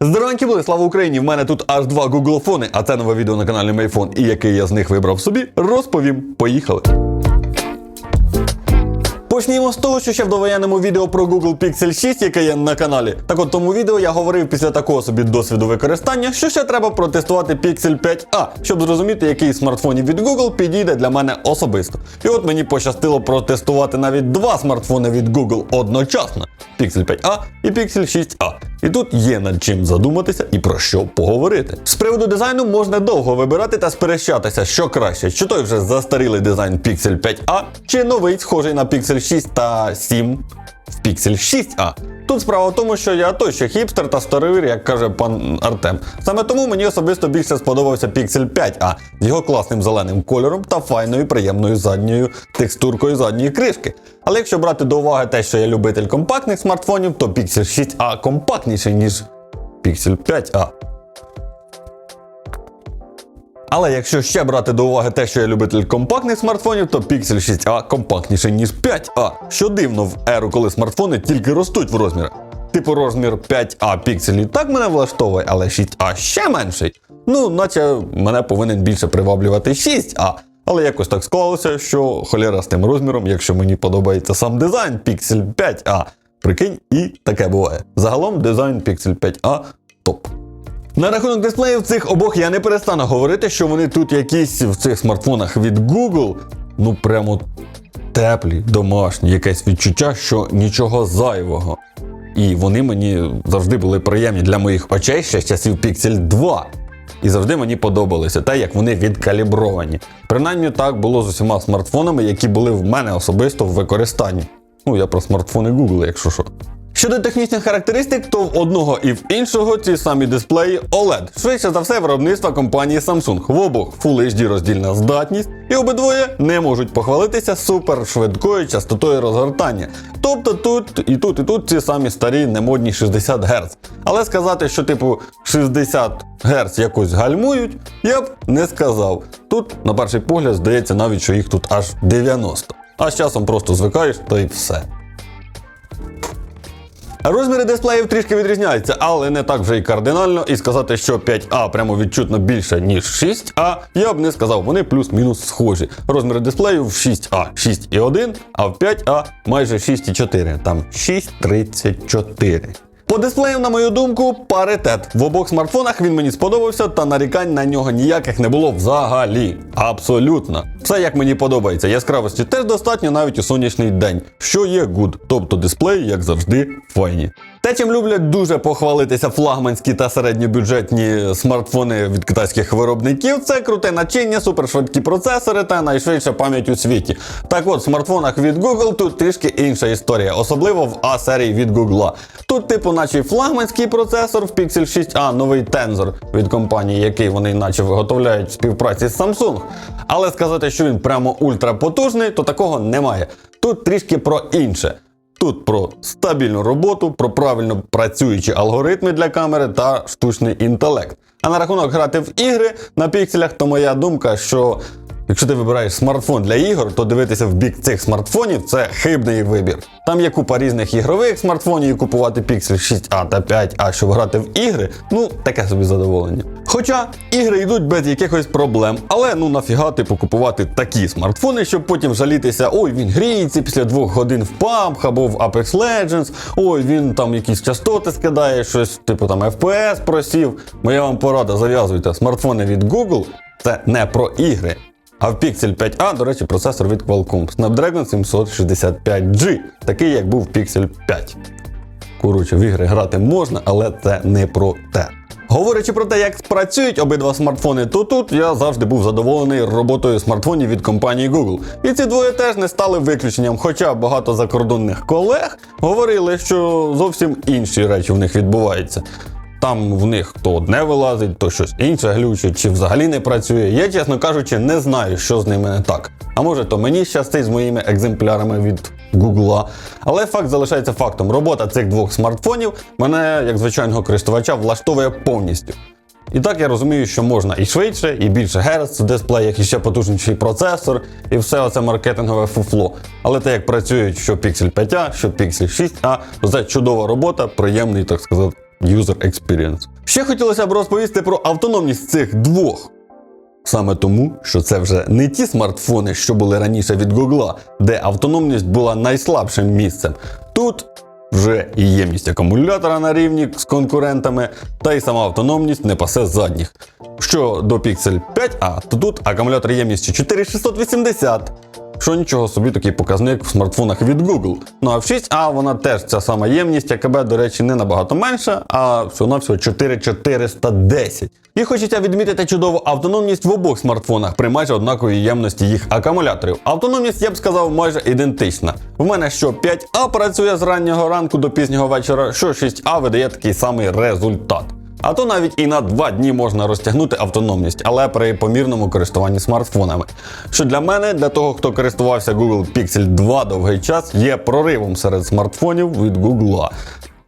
Здоровенькі були, слава Україні! В мене тут аж два Google фони, а це нове відео на каналі Майфон. І який я з них вибрав собі, розповім. Поїхали. Почнімо з того, що ще в довоєнному відео про Google Pixel 6, яке є на каналі. Так от тому відео я говорив після такого собі досвіду використання, що ще треба протестувати Pixel 5a, щоб зрозуміти, який з смартфонів від Google підійде для мене особисто. І от мені пощастило протестувати навіть два смартфони від Google одночасно: Pixel 5a і Pixel 6a. І тут є над чим задуматися і про що поговорити. З приводу дизайну можна довго вибирати та сперечатися, що краще, чи той вже застарілий дизайн Pixel 5a, чи новий, схожий на Pixel 6 та 7 в Pixel 6a. Тут справа в тому, що я той хіпстер та старовір, як каже пан Артем. Саме тому мені особисто більше сподобався Pixel 5a з його класним зеленим кольором та файною приємною задньою текстуркою задньої кришки. Але якщо брати до уваги те, що я любитель компактних смартфонів, то Pixel 6a компактніший, ніж Pixel 5a. Але якщо ще брати до уваги те, що я любитель компактних смартфонів, то Pixel 6a компактніший, ніж 5a. Що дивно в еру, коли смартфони тільки ростуть в розмірах. Типу розмір 5a пікселів так мене влаштовує, але 6a ще менший. Ну, наче мене повинен більше приваблювати 6a. Але якось так склалося, що холєра з тим розміром, якщо мені подобається сам дизайн Pixel 5a. Прикинь, і таке буває. Загалом дизайн Pixel 5a топ. На рахунок дисплеїв цих обох я не перестану говорити, що вони тут якісь в цих смартфонах від Google, ну прямо теплі, домашні, якесь відчуття, що нічого зайвого. І вони мені завжди були приємні для моїх очей ще з часів Pixel 2. І завжди мені подобалося те, як вони відкалібровані. Принаймні так було з усіма смартфонами, які були в мене особисто в використанні. Ну, я про смартфони Google, якщо що. Щодо технічних характеристик, то в одного і в іншого ті самі дисплеї OLED. Швидше за все, виробництва компанії Samsung. В обох Full HD роздільна здатність, і обидвоє не можуть похвалитися супершвидкою частотою розгортання. Тобто тут і тут, і тут ці самі старі немодні 60 Гц. Але сказати, що типу 60 Гц якось гальмують, я б не сказав. Тут, на перший погляд, здається навіть, що їх тут аж 90. А з часом просто звикаєш, то й все. Розміри дисплеїв трішки відрізняються, але не так вже й кардинально. І сказати, що 5А прямо відчутно більше, ніж 6А, я б не сказав, вони плюс-мінус схожі. Розміри дисплею в 6А 6,1, а в 5А майже 6,4, там 6,34. По дисплею, на мою думку, паритет. В обох смартфонах він мені сподобався, та нарікань на нього ніяких не було взагалі. Абсолютно. Все як мені подобається. Яскравості теж достатньо навіть у сонячний день, що є гуд. тобто дисплеї, як завжди, файні. Те, чим люблять дуже похвалитися флагманські та середньобюджетні смартфони від китайських виробників, це круте начиння, супершвидкі процесори та найшвидша пам'ять у світі. Так от, в смартфонах від Google тут трішки інша історія, особливо в А серії від Google. Тут, типу, наче флагманський процесор в Pixel 6a, новий Tensor від компанії, який вони наче виготовляють в співпраці з Samsung. Але сказати, що він прямо ультрапотужний, то такого немає. Тут трішки про інше. Тут про стабільну роботу, про правильно працюючі алгоритми для камери та штучний інтелект. А на рахунок грати в ігри на пікселях, то моя думка, що якщо ти вибираєш смартфон для ігор, то дивитися в бік цих смартфонів це хибний вибір. Там є купа різних ігрових смартфонів, і купувати Pixel 6a та 5a, щоб грати в ігри, ну таке собі задоволення. Хоча ігри йдуть без якихось проблем, але ну нафіга типу купувати такі смартфони, щоб потім жалітися, ой, він гріється після двох годин в PUBG або в Apex Legends, ой, він там якісь частоти скидає, щось типу там FPS просів. Моя вам порада, зав'язуйте смартфони від Google, це не про ігри. А в Pixel 5a, до речі, процесор від Qualcomm Snapdragon 765G, такий як був Pixel 5. Коротше, в ігри грати можна, але це не про те. Говорячи про те, як працюють обидва смартфони, то тут я завжди був задоволений роботою смартфонів від компанії Google. І ці двоє теж не стали виключенням, хоча багато закордонних колег говорили, що зовсім інші речі в них відбуваються. Там в них то одне вилазить, то щось інше глючить, чи взагалі не працює. Я, чесно кажучи, не знаю, що з ними не так. А може, то мені щастить з моїми екземплярами від Гугла. Але факт залишається фактом. Робота цих двох смартфонів мене, як звичайного користувача, влаштовує повністю. І так я розумію, що можна і швидше, і більше герц в дисплеях, і ще потужніший процесор, і все оце маркетингове фуфло. Але те, як працюють що Pixel 5a, що Pixel 6a, то це чудова робота, приємний, так сказати, user experience. Ще хотілося б розповісти про автономність цих двох. Саме тому, що це вже не ті смартфони, що були раніше від Google, де автономність була найслабшим місцем. Тут вже і ємність акумулятора на рівні з конкурентами, та й сама автономність не пасе задніх. Що до Pixel 5a, то тут акумулятор ємністю 4680. Що нічого собі такий показник в смартфонах від Google. Ну а в 6А вона теж ця сама ємність, АКБ, до речі, не набагато менша, а всього-навсього 4410. І хочеться відмітити чудову автономність в обох смартфонах при майже однаковій ємності їх акумуляторів. Автономність, я б сказав, майже ідентична. В мене що 5А працює з раннього ранку до пізнього вечора, що 6А видає такий самий результат. А то навіть і на два дні можна розтягнути автономність, але при помірному користуванні смартфонами. Що для мене, для того, хто користувався Google Pixel 2 довгий час, є проривом серед смартфонів від Google.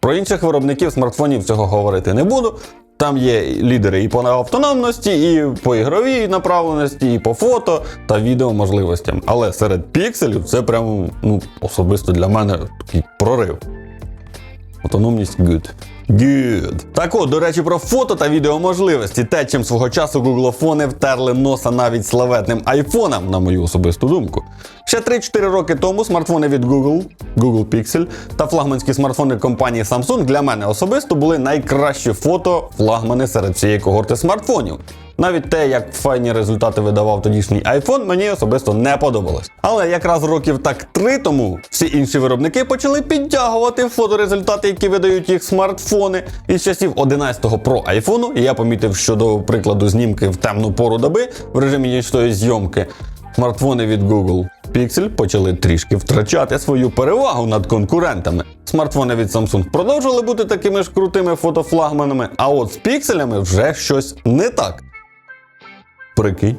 Про інших виробників смартфонів цього говорити не буду. Там є лідери і по автономності, і по ігровій направленості, і по фото та відео можливостям. Але серед пікселів це прямо ну, особисто для мене такий прорив. Автономність good. Good. Так от, до речі, про фото та відеоможливості. Те, чим свого часу гуглофони втерли носа навіть славетним айфонам, на мою особисту думку. Ще 3-4 роки тому смартфони від Google, Google Pixel та флагманські смартфони компанії Samsung для мене особисто були найкращі фото флагмани серед всієї когорти смартфонів. Навіть те, як файні результати видавав тодішній iPhone, мені особисто не подобалось. Але якраз років так три тому всі інші виробники почали підтягувати фоторезультати, які видають їх смартфони. І з часів 11-го Pro iPhone я помітив, що до прикладу знімки в темну пору доби в режимі нічної зйомки. Смартфони від Google Pixel почали трішки втрачати свою перевагу над конкурентами. Смартфони від Samsung продовжували бути такими ж крутими фотофлагманами, а от з пікселями вже щось не так. Прикинь.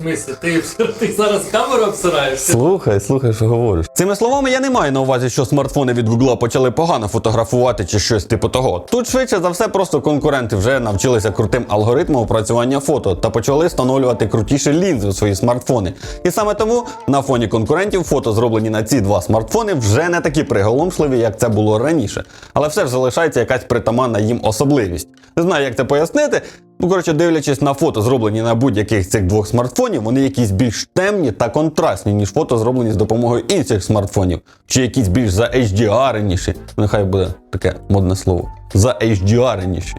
В ти, ти зараз камеру обсираєшся? Слухай, слухай, що говориш. Цими словами я не маю на увазі, що смартфони від Google почали погано фотографувати чи щось типу того. Тут швидше за все, просто конкуренти вже навчилися крутим алгоритмам опрацювання фото та почали встановлювати крутіші лінзи у свої смартфони. І саме тому на фоні конкурентів фото, зроблені на ці два смартфони, вже не такі приголомшливі, як це було раніше. Але все ж залишається якась притаманна їм особливість. Не знаю, як це пояснити. Ну, коротше, дивлячись на фото, зроблені на будь-яких цих двох смартфонів, вони якісь більш темні та контрастні, ніж фото, зроблені з допомогою інших смартфонів, чи якісь більш за HDR-ніші. Нехай буде таке модне слово. За HDR-ніші.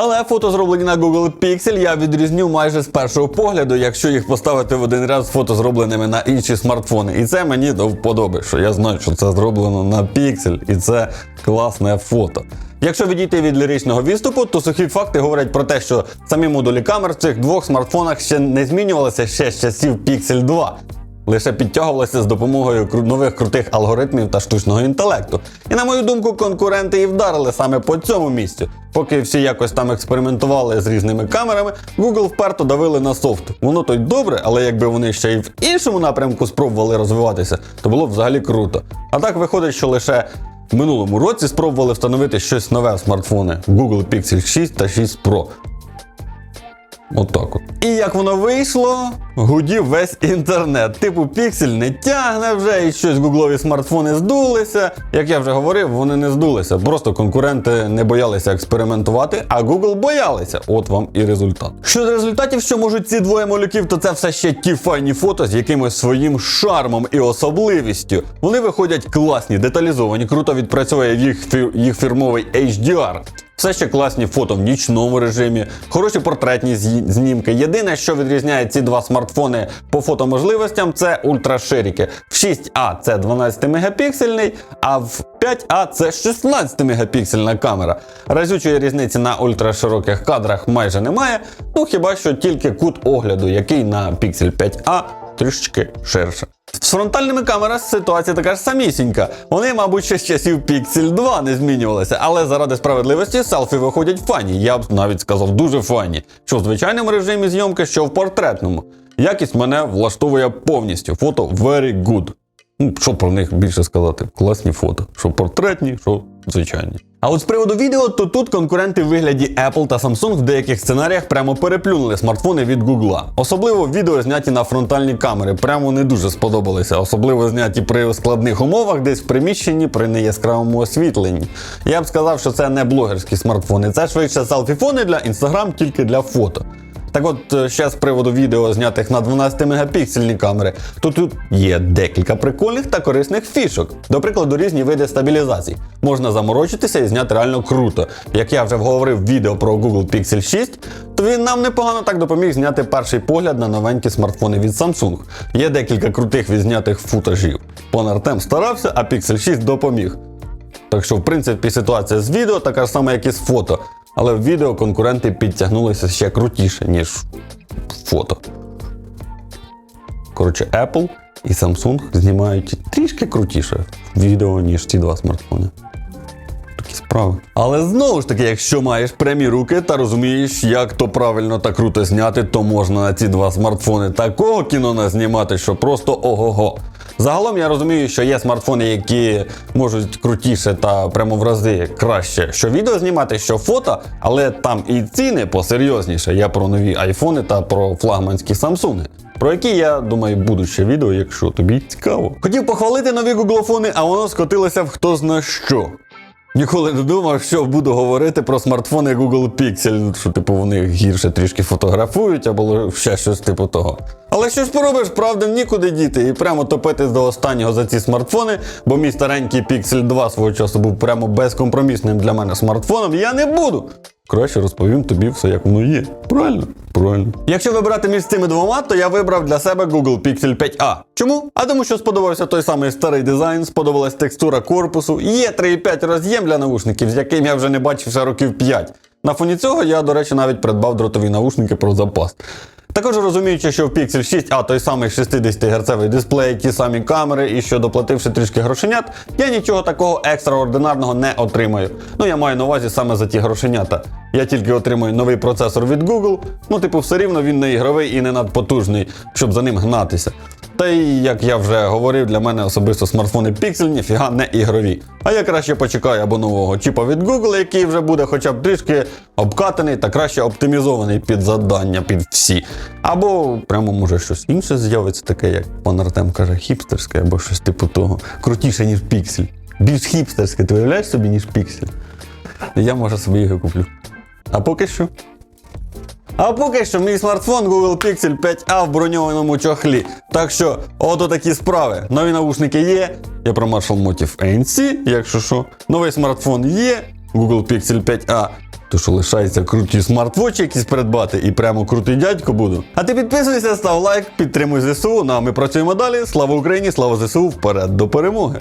Але фото, зроблені на Google Pixel, я відрізню майже з першого погляду, якщо їх поставити в один ряд з фото, зробленими на інші смартфони. І це мені до вподоби, що я знаю, що це зроблено на Pixel, і це класне фото. Якщо відійти від ліричного відступу, то сухі факти говорять про те, що самі модулі камер в цих двох смартфонах ще не змінювалися ще з часів Pixel 2. Лише підтягувалися з допомогою нових крутих алгоритмів та штучного інтелекту. І на мою думку, конкуренти і вдарили саме по цьому місцю. Поки всі якось там експериментували з різними камерами, Google вперто давили на софт. Воно то й добре, але якби вони ще й в іншому напрямку спробували розвиватися, то було б взагалі круто. А так виходить, що лише в минулому році спробували встановити щось нове в смартфони Google Pixel 6 та 6 Pro. Отак от. І як воно вийшло, гудів весь інтернет. Типу Pixel не тягне вже, і щось гуглові смартфони здулися. Як я вже говорив, вони не здулися. Просто конкуренти не боялися експериментувати, а Google боялися. От вам і результат. Щодо результатів, що можуть ці двоє малюків, то це все ще ті файні фото з якимось своїм шармом і особливістю. Вони виходять класні, деталізовані, круто відпрацьовує їх, їх фірмовий HDR. Все ще класні фото в нічному режимі, хороші портретні знімки. Єдине, що відрізняє ці два смартфони по фотоможливостям, це ультраширіки. В 6А це 12 мегапіксельний, а в 5А це 16 мегапіксельна камера. Разючої різниці на ультрашироких кадрах майже немає. Ну хіба що тільки кут огляду, який на Pixel 5A трішечки ширше. З фронтальними камерами ситуація така ж самісінька. Вони, мабуть, ще з часів Pixel 2 не змінювалися, але заради справедливості селфі виходять фані. Я б навіть сказав дуже фані. Що в звичайному режимі зйомки, що в портретному. Якість мене влаштовує повністю. Фото very good. Ну, що про них більше сказати? Класні фото. Що портретні, що звичайні. А от з приводу відео, то тут конкуренти в вигляді Apple та Samsung в деяких сценаріях прямо переплюнули смартфони від Google. Особливо відео зняті на фронтальні камери, прямо не дуже сподобалися, особливо зняті при складних умовах, десь в приміщенні при неяскравому освітленні. Я б сказав, що це не блогерські смартфони, це швидше селфі-фони для Instagram, тільки для фото. Так от, е, ще з приводу відео, знятих на 12 мегапіксельні камери, то тут є декілька прикольних та корисних фішок. До прикладу, різні види стабілізацій. Можна заморочитися і зняти реально круто. Як я вже говорив в відео про Google Pixel 6, то він нам непогано так допоміг зняти перший погляд на новенькі смартфони від Samsung. Є декілька крутих відзнятих футажів. Пан Артем старався, а Pixel 6 допоміг. Так що, в принципі, ситуація з відео така ж сама, як і з фото. Але в відео конкуренти підтягнулися ще крутіше, ніж фото. Коротше, Apple і Samsung знімають трішки крутіше відео, ніж ці два смартфони. Такі справи. Але знову ж таки, якщо маєш прямі руки та розумієш, як то правильно та круто зняти, то можна на ці два смартфони такого кіно назнімати, що просто ого-го. Загалом я розумію, що є смартфони, які можуть крутіше та прямо в рази краще, що відео знімати, що фото, але там і ціни посерйозніше. Я про нові айфони та про флагманські Samsung, Про які я думаю будуще ще відео, якщо тобі цікаво. Хотів похвалити нові гуглофони, а воно скотилося в хто зна що. Ніколи не думав, що буду говорити про смартфони Google Pixel, що типу вони гірше трішки фотографують або ще щось типу того. Але що ж поробиш, правда, нікуди діти і прямо топити до останнього за ці смартфони, бо мій старенький Pixel 2 свого часу був прямо безкомпромісним для мене смартфоном, я не буду. Краще розповім тобі все, як воно є. Правильно? Правильно. Якщо вибирати між цими двома, то я вибрав для себе Google Pixel 5a. Чому? А тому, що сподобався той самий старий дизайн, сподобалась текстура корпусу, є 3,5 роз'єм для наушників, з яким я вже не бачив ще років 5. На фоні цього я, до речі, навіть придбав дротові наушники про запас. Також розуміючи, що в Pixel 6, а той самий 60 герцевий дисплей, ті самі камери, і що доплативши трішки грошенят, я нічого такого екстраординарного не отримаю. Ну я маю на увазі саме за ті грошенята. Я тільки отримую новий процесор від Google, ну типу, все рівно він не ігровий і не надпотужний, щоб за ним гнатися. Та й як я вже говорив, для мене особисто смартфони Pixel ніфіга не ігрові. А я краще почекаю або нового чіпа від Google, який вже буде хоча б трішки обкатаний та краще оптимізований під завдання, під всі. Або прямо може щось інше з'явиться, таке, як пан Артем каже, хіпстерське, або щось типу того. Крутіше, ніж Pixel. Більш хіпстерське, ти уявляєш собі, ніж Pixel? Я може собі його куплю. А поки що. А поки що мій смартфон Google Pixel 5a в броньованому чохлі. Так що, ото такі справи. Нові наушники є. Я про Marshall Motif ANC, якщо що. Новий смартфон є. Google Pixel 5a. То що лишається круті смартвочі якісь придбати і прямо крутий дядько буду. А ти підписуйся, став лайк, підтримуй ЗСУ. Ну а ми працюємо далі. Слава Україні, слава ЗСУ, вперед до перемоги!